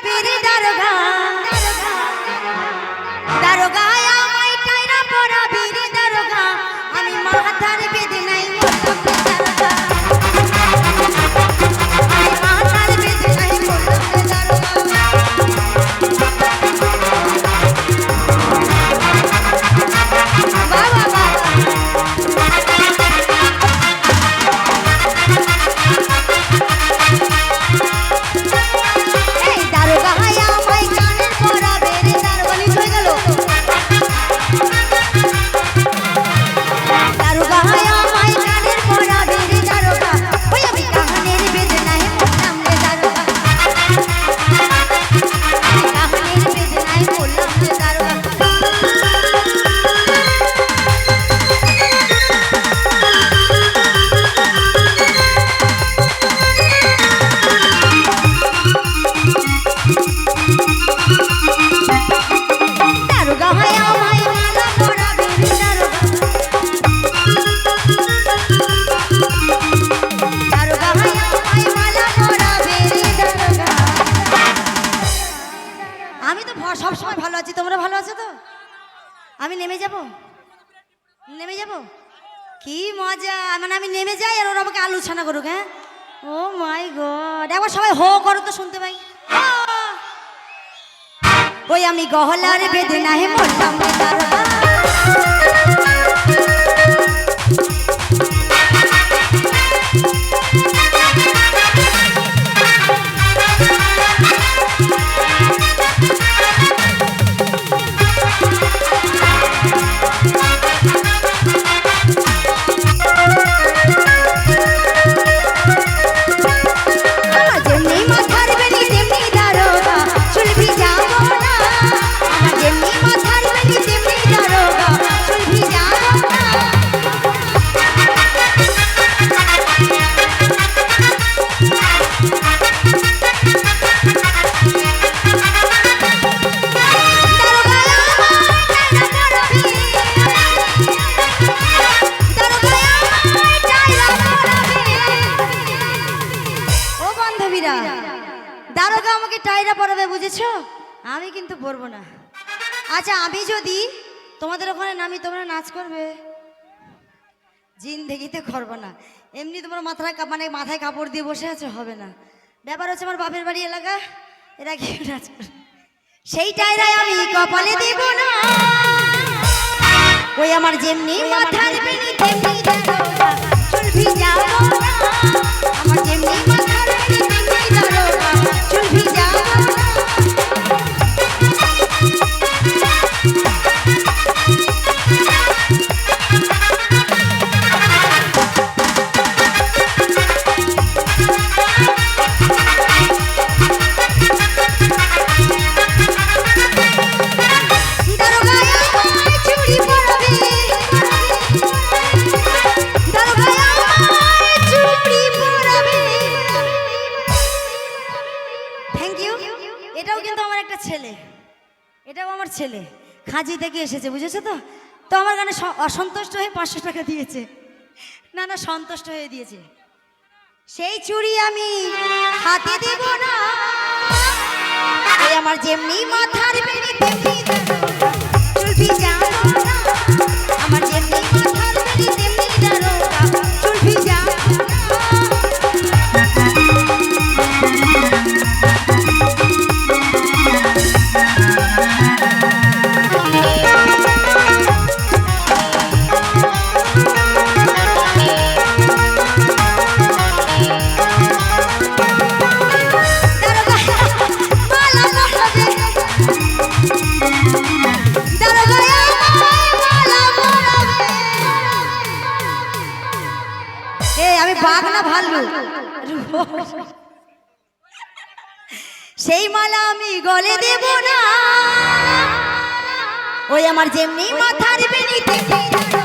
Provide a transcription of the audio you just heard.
বীর দারোগা দারোগা ভ- সবসময় ভালো আছি। তোমরা ভালো আছো তো? আমি নেমে যাব? নেমে যাব? কি মজা। মানে আমি নেমে যাই আর ওরা আমাকে আলু ছানা করুক হ্যাঁ? Oh my god. একবার সবাই হো করো তো শুনতে পাই। ওই আমি গহলার বেদনা হে মোটা দারোগা টাইরা পরাবে বুঝেছ? আমি কিন্তু পরবো না। আচ্ছা আমি যদি তোমাদের ওখানে নামি তোমরা নাচ করবে। জিন্দেগিতে করব না। এমনি তোমার মাথায় মানে মাথায় কাপড় দিয়ে বসে আছো হবে না। ব্যাপার হচ্ছে আমার বাপের বাড়ি এলাকা এরা কি নাচ করে সেই টাইরায় আমি কপালে দেব না। ওই আমার যেমনি মাথার বেনি তেমনি ভিজাবো না। ছেলে। এটাও আমার ছেলে। খাঁজি থেকে এসেছে, বুঝেছ তো? তো আমার গানে অসন্তুষ্ট হয়ে পাঁচশো টাকা দিয়েছে। না না, সন্তুষ্ট হয়ে দিয়েছে। সেই চুড়ি আমি হাতে দেব না। আমার যেমনি মাথার বেনি আমি বাঘ না ভাল্লু? সেই মালা আমি গলে দেব না। ওই আমার যেমনি মাথার বেনি তেমনি